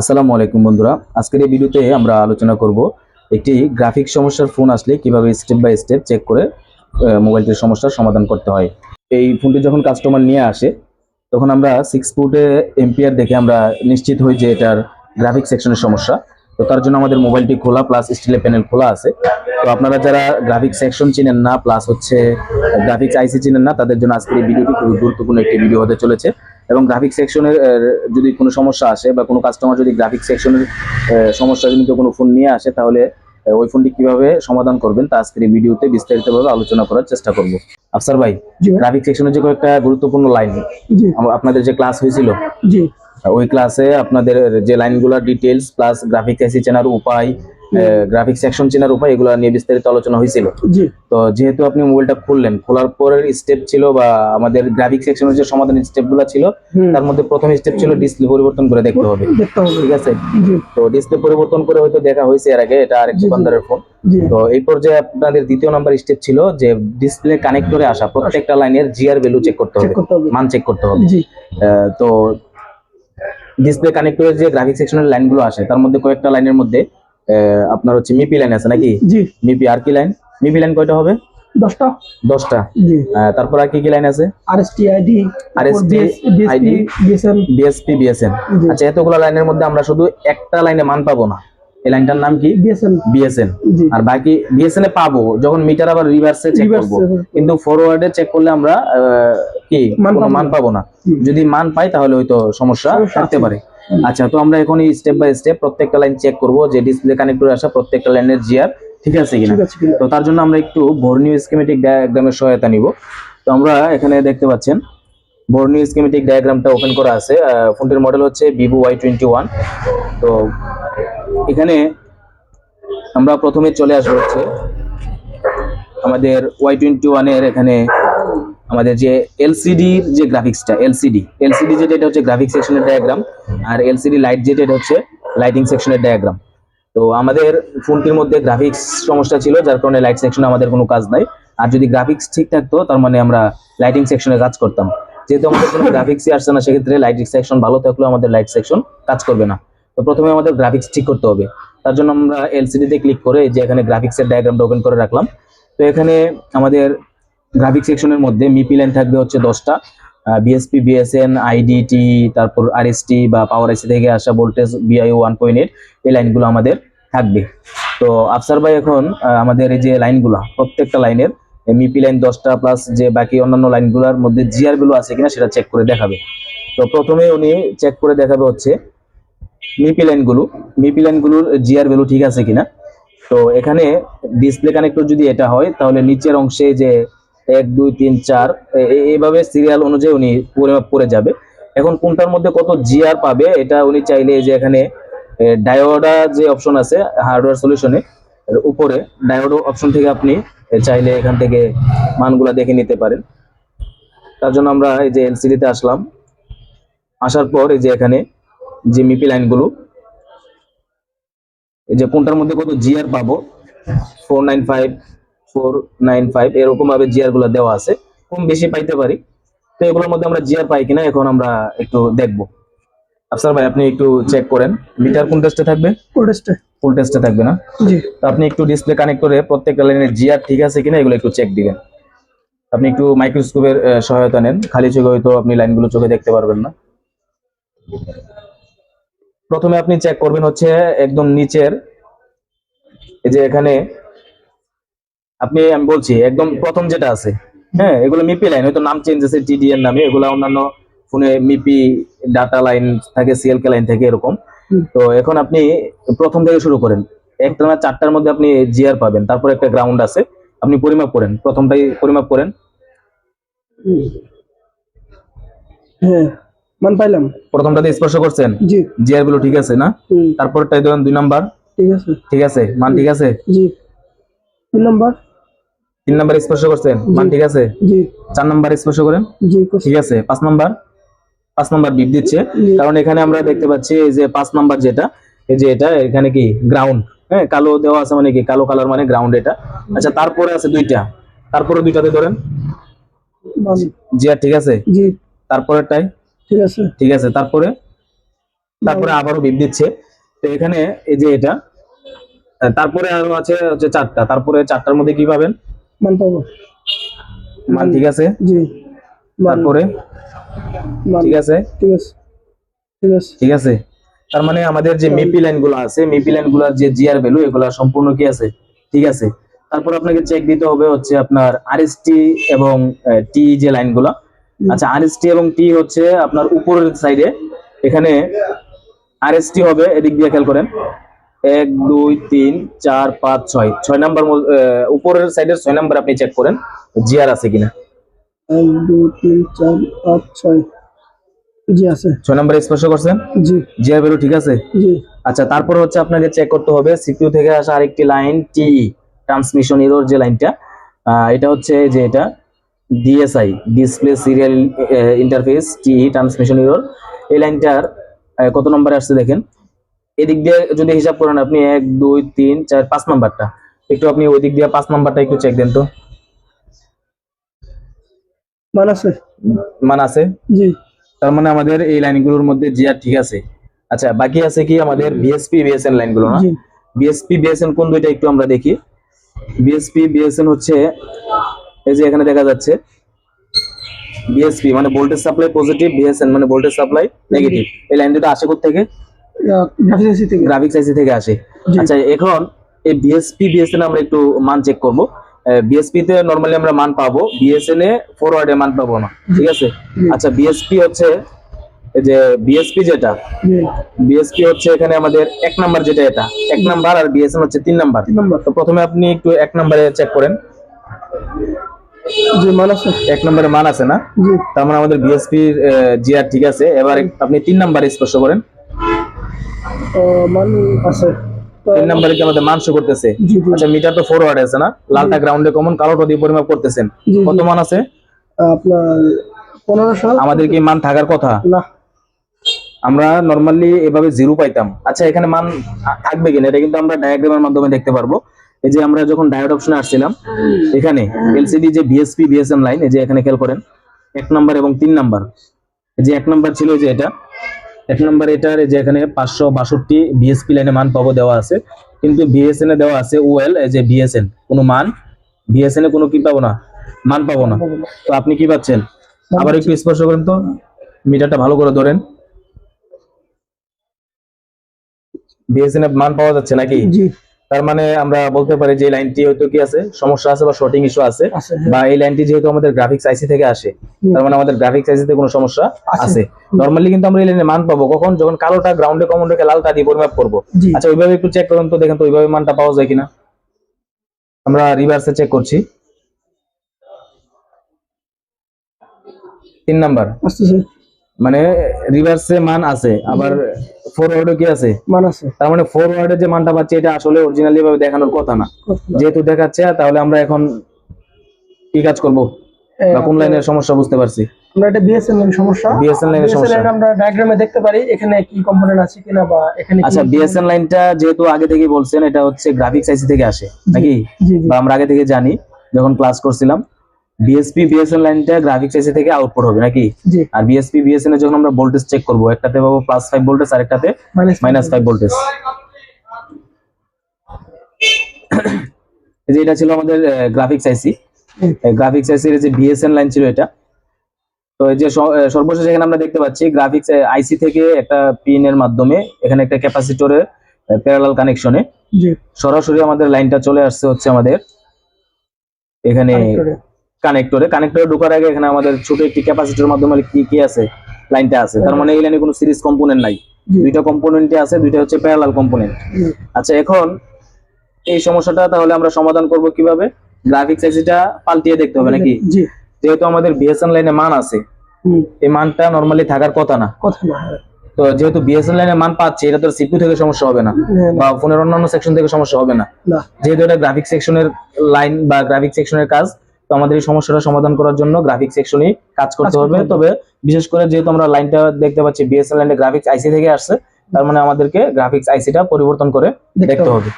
আসসালামু আলাইকুম বন্ধুরা। আজকের এই ভিডিওতে আমরা আলোচনা করব একটি গ্রাফিক সমস্যার ফোন আসলে কীভাবে স্টেপ বাই স্টেপ চেক করে মোবাইলটির সমস্যার সমাধান করতে হয়। এই ফোনটি যখন কাস্টমার নিয়ে আসে, তখন আমরা সিক্স ফুটে এমপিআর দেখে আমরা নিশ্চিত হই যে এটার গ্রাফিক সেকশনের সমস্যা। তো তার জন্য আমাদের মোবাইলটি খোলা প্লাস স্টিলের প্যানেল খোলা আছে। তো আপনারা যারা গ্রাফিক সেকশন চিনেন না প্লাস হচ্ছে গ্রাফিক্স আইসি চিনেন না তাদের জন্য আজকের এই ভিডিওটি খুবই গুরুত্বপূর্ণ একটি ভিডিও হতে চলেছে। এবং গ্রাফিক সেকশনের যদি কোনো সমস্যা আসে বা কোনো কাস্টমার যদি গ্রাফিক সেকশনের সমস্যা জনিত কোনো ফোন নিয়ে আসে তাহলে ওই ফোনটি কীভাবে সমাধান করবেন তা আজকের এই ভিডিওতে বিস্তারিতভাবে আলোচনা করার চেষ্টা করব। আফসার ভাই গ্রাফিক সেকশনের যে কয়েকটা গুরুত্বপূর্ণ লাইন আপনাদের যে ক্লাস হয়েছিল জি। ওই ক্লাসে আপনাদের যে লাইনগুলোর ডিটেলস প্লাস গ্রাফিক আইসি চেনার উপায় গ্রাফিক সেকশন চেনার উপায় এগুলো নিয়ে বিস্তারিত আলোচনা হয়েছিল। জি। তো যেহেতু আপনি মোবাইলটা খুললেন খোলার পরের স্টেপ ছিল বা আমাদের গ্রাফিক সেকশনের যে সমাধানের স্টেপগুলো ছিল তার মধ্যে প্রথম স্টেপ ছিল ডিসপ্লে পরিবর্তন করে দেখতে হবে। দেখতে হবে। ঠিক আছে? জি। তো ডিসপ্লে পরিবর্তন করে হয়তো দেখা হয়েছে এর আগে এটা আরেক। দোকানদারের ফোন তো এই পর্যায়ে আপনাদের দ্বিতীয় নাম্বার স্টেপ ছিল যে ডিসপ্লে কানেক্টরে আসা প্রত্যেকটা লাইনের জিআর ভ্যালু চেক করতে হবে মান চেক করতে হবে। তো ডিসপ্লে কানেক্টরের যে গ্রাফিক সেকশনের লাইনগুলো আসে তার মধ্যে কয়েকটা লাইনের মধ্যে আপনার হচ্ছে মিপি লাইন আছে নাকি? জি। মিপি আর কি লাইন মিপি লাইন কয়টা হবে? দশটা। দশটা। জি। তারপর আর কি কি লাইন আছে? R S T ID RST, ID, BSN BSP BSN আচ্ছা এতগুলো লাইনের মধ্যে আমরা শুধু একটা লাইনে মান পাবো না। এই লাইনটার নাম কি? বিএসএন বিএসএন আর বাকি বিএসএন এ পাবো যখন মিটার আবার রিভার্সে চেক করব। কিন্তু ফরওয়ার্ডে চেক করলে আমরা কি? মান পাবো না। যদি মান পাই তাহলে হয়তো সমস্যা থাকতে পারে। আচ্ছা তো আমরা এখন স্টেপ বাই স্টেপ প্রত্যেকটা লাইন চেক করব যে ডিসপ্লে কানেক্টরে আসা প্রত্যেকটা লাইনের জিআর ঠিক আছে কিনা। তো তার জন্য আমরা একটু বর্ণীয় স্কিমেটিক ডায়াগ্রামের সহায়তা নিব। তো আমরা এখানে দেখতে পাচ্ছেন বর্ণীয় স্কিমেটিক ডায়াগ্রামটা ওপেন করা আছে। ফোনটির মডেল হচ্ছে ভিভো ওয়াই টোয়েন্টি ওয়ান তো এখানে আমরা প্রথমে চলে আসব হচ্ছে আমাদের ওয়াই টোয়েন্টি ওয়ানের এখানে আমাদের যে এলসিডির যে গ্রাফিক্সটা এলসিডি এলসিডি যেটা, এটা হচ্ছে গ্রাফিক্স সেকশনের ডায়াগ্রাম আর এলসিডি লাইট যেটা, এটা হচ্ছে লাইটিং সেকশনের ডায়াগ্রাম তো আমাদের ফোনটির মধ্যে গ্রাফিক্স সমস্যা ছিল, যার কারণে লাইট সেকশনে আমাদের কোনো কাজ নাই। আর যদি গ্রাফিক্স ঠিক থাকতো, তার মানে আমরা লাইটিং সেকশনে কাজ করতাম। যেহেতু আমাদের কোনো গ্রাফিক্সই আসছে না, সেক্ষেত্রে লাইটিং সেকশন ভালো থাকলেও আমাদের লাইট সেকশন কাজ করবে না। তো প্রথমে আমাদের গ্রাফিক্স ঠিক করতে হবে। তার জন্য আমরা এলসিডি তে ক্লিক করে যে এখানে গ্রাফিক্সের ডায়াগ্রামটা ওপেন করে রাখলাম। তো এখানে আমাদের গ্রাফিক সেকশনের মধ্যে মিপি লাইন থাকবে হচ্ছে দশটা। বিএসপি বিএসএন আইডিটি তারপর আরএসটি বা পাওয়ার আইসি থেকে আসা voltage BIO one point eight এই লাইনগুলো আমাদের থাকবে। তো আফসার ভাই এখন আমাদের এই যে লাইনগুলো প্রত্যেকটা লাইনের মিপি লাইন দশটা প্লাস যে বাকি অন্যান্য লাইনগুলোর মধ্যে জিআরগুলো আছে কিনা সেটা চেক করে দেখাবে। তো প্রথমে উনি চেক করে দেখাবে হচ্ছে মিপি লাইনগুলো মিপি লাইনগুলোর জিআর ভ্যালু ঠিক আছে কিনা? তো এখানে ডিসপ্লে কানেক্টর যদি এটা হয়, তাহলে নিচের অংশে যে এক, দুই, তিন, চার এইভাবে সিরিয়াল অনুযায়ী উনি পরিমাপ করে যাবে। এখন কোনটার মধ্যে কত জিআর পাবে, এটা উনি চাইলে যে এখানে ডায়োডা যে অপশন আছে হার্ডওয়্যার সলিউশনে উপরে ডায়োড অপশন থেকে আপনি চাইলে এখান থেকে মানগুলা দেখে নিতে পারেন। তার জন্য আমরা এই যে এলসিডি তে আসলাম। আসার পর এই যে এখানে যে মিপি লাইনগুলো এই যে কোনটার মধ্যে কত জিআর পাবো? Four nine five four nine five এরকম ভাবে জিআরগুলো দেওয়া আছে। কম বেশি পাইতে পারি। তো এগুলোর মধ্যে আমরা জিআর পাই কিনা এখন আমরা একটু দেখব। আফসার ভাই আপনি একটু চেক করেন। মিটার কোন টেস্টে থাকবে? কোডেস্টে ফুল টেস্টে থাকবে না? জি। তো আপনি একটু ডিসপ্লে কানেক্ট করে প্রত্যেকটা লাইনের জিআর ঠিক আছে কিনা এগুলো একটু চেক দিবেন। আপনি একটু মাইক্রোস্কোপের সহায়তা নেন। খালি চোখে হয়তো আপনি লাইনগুলো চোখে দেখতে পারবেন না। প্রথমে আপনি চেক করবেন হচ্ছে একদম নিচের এই যে এখানে আপনি আমি বলছি একদম প্রথম যেটা আছে হ্যাঁ এগুলো মিপি লাইন হয়তো নাম চেঞ্জ আছে টিডিএন নামে এগুলো অন্যান্য ফোনে মিপি ডাটা লাইন থাকে সিএলকে লাইন থাকে এরকম। তো এখন আপনি প্রথম থেকে শুরু করেন একটা না চারটার মধ্যে আপনি জিআর পাবেন তারপর একটা গ্রাউন্ড আছে আপনি পরিমাপ করেন প্রথমটাই পরিমাপ করেন। হ্যাঁ। মান পাইলাম। প্রথমটাতে স্পর্শ করছেন? জি। জিআরগুলো ঠিক আছে না? তারপরটাই ধরেন দুই নাম্বার। ঠিক আছে। ঠিক আছে? মান ঠিক আছে? জি। তিন নম্বর। তিন নাম্বার স্পর্শ করছেন? মান ঠিক আছে? জি। চার নাম্বার স্পর্শ করেন? জি ঠিক আছে। পাঁচ নাম্বার? পাঁচ নাম্বার বিপ দিচ্ছে। কারণ এখানে আমরা দেখতে পাচ্ছি এই যে পাঁচ নাম্বার যেটা এই যে এটা এখানে কি? গ্রাউন্ড হ্যাঁ কালো দেওয়া আছে মানে কি? কালো কালার মানে গ্রাউন্ড এটা। আচ্ছা তারপরে আছে দুইটা। তারপরে দুইটাতে ধরেন। জি আর ঠিক আছে? জি। তারপরেরটাই ঠিক আছে? ঠিক আছে তারপরে তারপরে আবারও বিপ দিচ্ছে। তো এখানে এই যে এটা তারপরে আরও আছে হচ্ছে চারটা। তারপরে চারটার মধ্যে কি পাবেন? মান পাবো। মান ঠিক আছে? জি। তারপরে? ঠিক আছে? ঠিক আছে। ঠিক আছে। ঠিক আছে? তার মানে আমাদের যে মিপি লাইনগুলো আছে মিপি লাইনগুলার যে জিআর ভ্যালু এগুলা সম্পূর্ণ কি আছে? ঠিক আছে? তারপর আপনাকে চেক দিতে হবে হচ্ছে আপনার আরএসটি এবং টি যে লাইনগুলো আচ্ছা আর আরএসটি এবং টি হচ্ছে আপনার উপরের সাইডে এখানে আর আরএসটি হবে এদিক দিয়ে খেয়াল করেন। এক দুই তিন চার পাঁচ ছয়। ছয় নাম্বার উপরের সাইডের ছয় নাম্বার আপনি চেক করেন জিআর আছে কিনা। এক দুই তিন চার পাঁচ ছয়। জি আছে। ছয় নাম্বার স্পর্শ করছেন? জি। ভ্যালু ঠিক আছে? জি। আচ্ছা তারপর হচ্ছে আপনাকে চেক করতে হবে সিপিইউ থেকে আসা আরেকটি লাইন টি ট্রান্সমিশন এরর যে লাইনটা এটা হচ্ছে যে এটা। ডিএসআই ডিসপ্লে সিরিয়াল ইন্টারফেস টি ট্রান্সমিশন এরর এই লাইনটার কত নম্বরে আসছে দেখেন? এদিক দিয়ে যদি হিসাব করেন আপনি এক দুই তিন চার পাঁচ নাম্বারটা। একটু আপনি ওই দিক দিয়ে পাঁচ নাম্বারটা একটু চেক দেন তো। মান আছে? মান আছে? জি। তার মানে আমাদের এই লাইনগুলোর মধ্যে জিআর ঠিক আছে। আচ্ছা বাকি আছে কি আমাদের বিএসপি বিএসএন লাইনগুলো না? বিএসপি বিএসএন কোন দুইটা একটু আমরা দেখি। বিএসপি বিএসএন হচ্ছে এই যে এখানে দেখা যাচ্ছে বিএসপি মানে ভোল্টেজ সাপ্লাই পজিটিভ বিএসএন মানে ভোল্টেজ সাপ্লাই নেগেটিভ এই লাইন দুটো আসে থেকে গ্রাফিক্স থেকে গ্রাফিক্স আইসি থেকে আসে আচ্ছা এখন এই বিএসপি বিএসএন আমরা একটু মান চেক করব বিএসপি তে নরমালি আমরা মান পাবো বিএসএন এ ফরওয়ার্ডে মান পাবো না ঠিক আছে আচ্ছা বিএসপি হচ্ছে এই যে বিএসপি যেটা বিএসপি হচ্ছে এখানে আমাদের এক নাম্বার যেটা এটা এক নাম্বার আর বিএসএন হচ্ছে তিন নাম্বার তিন নম্বর তো প্রথমে আপনি একটু এক নাম্বারে চেক করেন জি মান আছে। এক নম্বরে মান আছে না? তার মানে আমাদের বিএসপি জিআর ঠিক আছে। এবার আপনি তিন নাম্বারে স্পর্শ করেন। মান আছে। তিন নাম্বারে কি আমাদের মান শো করতেছে? আচ্ছা মিটার তো ফরওয়ার্ড আছে না? লালটা গ্রাউন্ডে কমন কালোটা দিয়ে পরিমাপ করতেছেন। কত মান আছে? আপনার পনেরোশো আমাদের কি মান থাকার কথা? না। আমরা নরমালি এভাবে জিরো পাইতাম। আচ্ছা এখানে মান থাকবে কিনা? এটা কিন্তু আমরা ডায়াগ্রামের মাধ্যমে দেখতে পারব। এই যে আমরা যখন ডায়োড অপশনে আসছিলাম এখানে এলসিডি যে বিএসপি বিএসএম লাইন এই যে এখানে খেয়াল করেন এক নাম্বার এবং তিন নাম্বার এই যে এক নাম্বার ছিল যে এটা এক নাম্বার এটার যে এখানে পাঁচশো বাষট্টি বিএসপি লাইনে মান পাবো দেওয়া আছে। কিন্তু বিএসএন এ দেওয়া আছে এই যে বিএসএন কোনো মান বিএসএন এ কোনো কি পাবো না মান পাবো না। তো আপনি কি পাচ্ছেন আবার একটু স্পর্শ করেন তো মিটারটা ভালো করে ধরেন। বিএসএন এর মান পাওয়া যাচ্ছে নাকি? তার মানে আমরা বলতে পারি যে লাইনটি হয়তো কি আছে? সমস্যা আছে বা শর্টিং ইস্যু আছে হ্যাঁ। বা এই লাইনটি যেহেতু আমাদের গ্রাফিক্স আইসি থেকে আসে তার মানে আমাদের গ্রাফিক্স আইসিতে কোনো সমস্যা আছে। নরমালি কিন্তু আমরা এই লাইনে মান পাবো। কখন? যখন কালোটা গ্রাউন্ডে কমন রেখে লালটা দিয়ে পরিমাপ করব। আচ্ছা ওইভাবে একটু চেক করুন তো দেখেন তো ওইভাবে মানটা পাওয়া যায় কিনা। আমরা রিভার্সে চেক করছি। তিন নাম্বার। মানে রিভার্সে মান আছে আবার ফরওয়ার্ডে কি আছে? মান আছে। তার মানে ফরওয়ার্ডে যে মানটা পাচ্ছি এটা আসলে অরিজিনালি ভাবে দেখানোর কথা না। যেহেতু দেখাচ্ছে তাহলে আমরা এখন কি কাজ করব? বা কোন লাইনের সমস্যা বুঝতে পারছি? আমরা এটা বিএসএনএল এর সমস্যা। BSNL এর সমস্যা। আমরা ডায়াগ্রামে দেখতে পারি এখানে কি কম্পোনেন্ট আছে কিনা বা এখানে আচ্ছা বিএসএন লাইনটা যেহেতু আগে থেকে বলছেন এটা হচ্ছে গ্রাফিক্স আইসি থেকে আসে নাকি? বা আমরা আগে থেকে জানি যখন ক্লাস করছিলাম। বিএসপি বিএসএন লাইনটা গ্রাফিক্স আইসি থেকে আউটপুট হবে নাকি? আর বিএসপি বিএসএন এ যখন আমরা ভোল্টেজ চেক করব একটাতে পাবো প্লাস ফাইভ ভোল্টেজ আর একটাতে মাইনাস ফাইভ ভোল্টেজ এই যে এটা ছিল আমাদের গ্রাফিক্স আইসি। গ্রাফিক্স আইসির যে বিএসএন লাইন ছিল এটা। তো এই যে সর্বশেষ এখানে আমরা দেখতে পাচ্ছি গ্রাফিক্স আইসি থেকে একটা পিন এর মাধ্যমে এখানে একটা ক্যাপাসিটরে প্যারালাল কানেকশনে জি। সরাসরি আমাদের লাইনটা চলে আসছে হচ্ছে আমাদের এখানে। কানেক্টরে কানেক্টরে ঢোকার আগে এখানে আমাদের ছোট একটি ক্যাপাসিটর মাধ্যমে কি কি আছে? লাইনটা আছে। তার মানে এই লাইনে কোনো সিরিজ কম্পোনেন্ট নাই। দুইটা কম্পোনেন্টই আছে দুইটা হচ্ছে প্যারালাল কম্পোনেন্ট আচ্ছা এখন এই সমস্যাটা তাহলে আমরা সমাধান করব কীভাবে? গ্রাফিক্স আইসিটা পাল্টিয়ে দেখতে হবে নাকি? জি। যেহেতু আমাদের বিএসএন লাইনে মান আছে এই মানটা নরমালি থাকার কথা না। কথা না হ্যাঁ। তো যেহেতু বিএসএন লাইনে মান পাচ্ছে এটা তো সিপিইউ থেকে সমস্যা হবে না। বা ফোনের অন্যান্য সেকশন থেকে সমস্যা হবে না। না। যেহেতু এটা গ্রাফিক সেকশনের লাইন বা গ্রাফিক সেকশনের কাজ তো আমাদের এই সমস্যাটা সমাধান করার জন্য গ্রাফিক সেকশনই কাজ করতে হবে। তবে বিশেষ করে যেহেতু আমরা লাইনটা দেখতে পাচ্ছি বিএসএল লাইনে গ্রাফিক্স আইসি থেকে আসছে তার মানে আমাদেরকে গ্রাফিক্স আইসিটা পরিবর্তন করে দেখতে। হবে